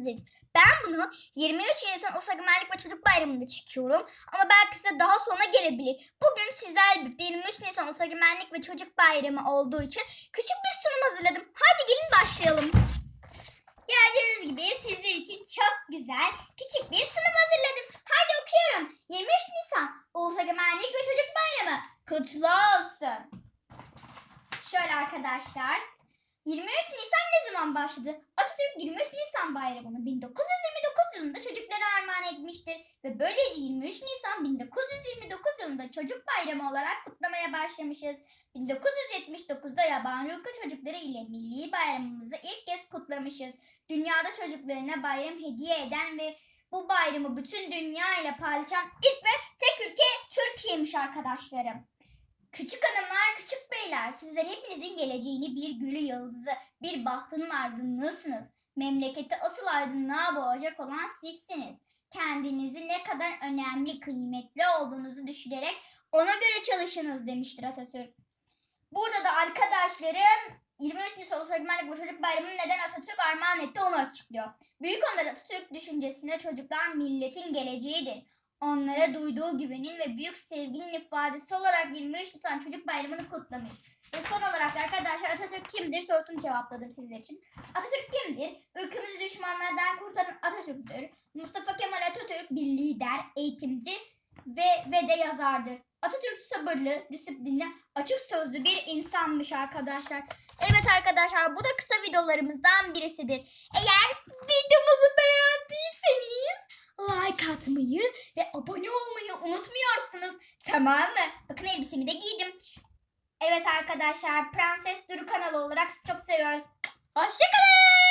şüphesiz. Ben bunu 23 Nisan Osaka ve Çocuk Bayramı'nda çekiyorum. Ama belki size daha sonra gelebilir. Bugün sizlerle birlikte 23 Nisan Osaka ve Çocuk Bayramı olduğu için küçük bir sunum hazırladım. Hadi gelin başlayalım. Gördüğünüz gibi sizler için çok güzel küçük bir sunum hazırladım. Haydi okuyorum. 23 Nisan Egemenlik ve Çocuk Bayramı kutlu olsun. Şöyle arkadaşlar. 23 Nisan ne zaman başladı? Atatürk 23 Nisan bayramını 1929 yılında çocuklara armağan etmiştir. Ve böylece 23 Nisan 1929 yılında çocuk bayramı olarak kutlamaya başlamışız. 1979'da yabancı ülke çocukları ile milli bayramımızı ilk kez kutlamışız. Dünyada çocuklarına bayram hediye eden ve bu bayramı bütün dünya ile paylaşan ilk ve tek ülke Türkiye'miş arkadaşlarım. Küçük hanımlar, küçük beyler, sizler hepinizin geleceğini bir gülü yıldızı, bir bahtının aydınlığısınız. Memleketi asıl aydınlığa boğacak olan sizsiniz. Kendinizi ne kadar önemli, kıymetli olduğunuzu düşünerek ona göre çalışınız demiştir Atatürk. Burada da arkadaşlarım 23 Nisan Ulusal Egemenlik ve Çocuk Bayramı'nı neden Atatürk armağan etti onu açıklıyor. Büyük Önder Atatürk düşüncesinde çocuklar milletin geleceğidir onlara duyduğu güvenin ve büyük sevginin ifadesi olarak 23 Nisan Çocuk Bayramı'nı kutlamış. Ve son Atatürk kimdir sorusunu cevapladım sizler için. Atatürk kimdir? Ülkemizi düşmanlardan kurtaran Atatürk'tür. Mustafa Kemal Atatürk bir lider, eğitimci ve, ve de yazardır. Atatürk sabırlı, disiplinli, açık sözlü bir insanmış arkadaşlar. Evet arkadaşlar bu da kısa videolarımızdan birisidir. Eğer videomuzu beğendiyseniz like atmayı ve abone olmayı unutmuyorsunuz. Tamam mı? Bakın elbisemi de giydim. Evet arkadaşlar Prenses Duru kanalı olarak çok seviyoruz. Hoşçakalın.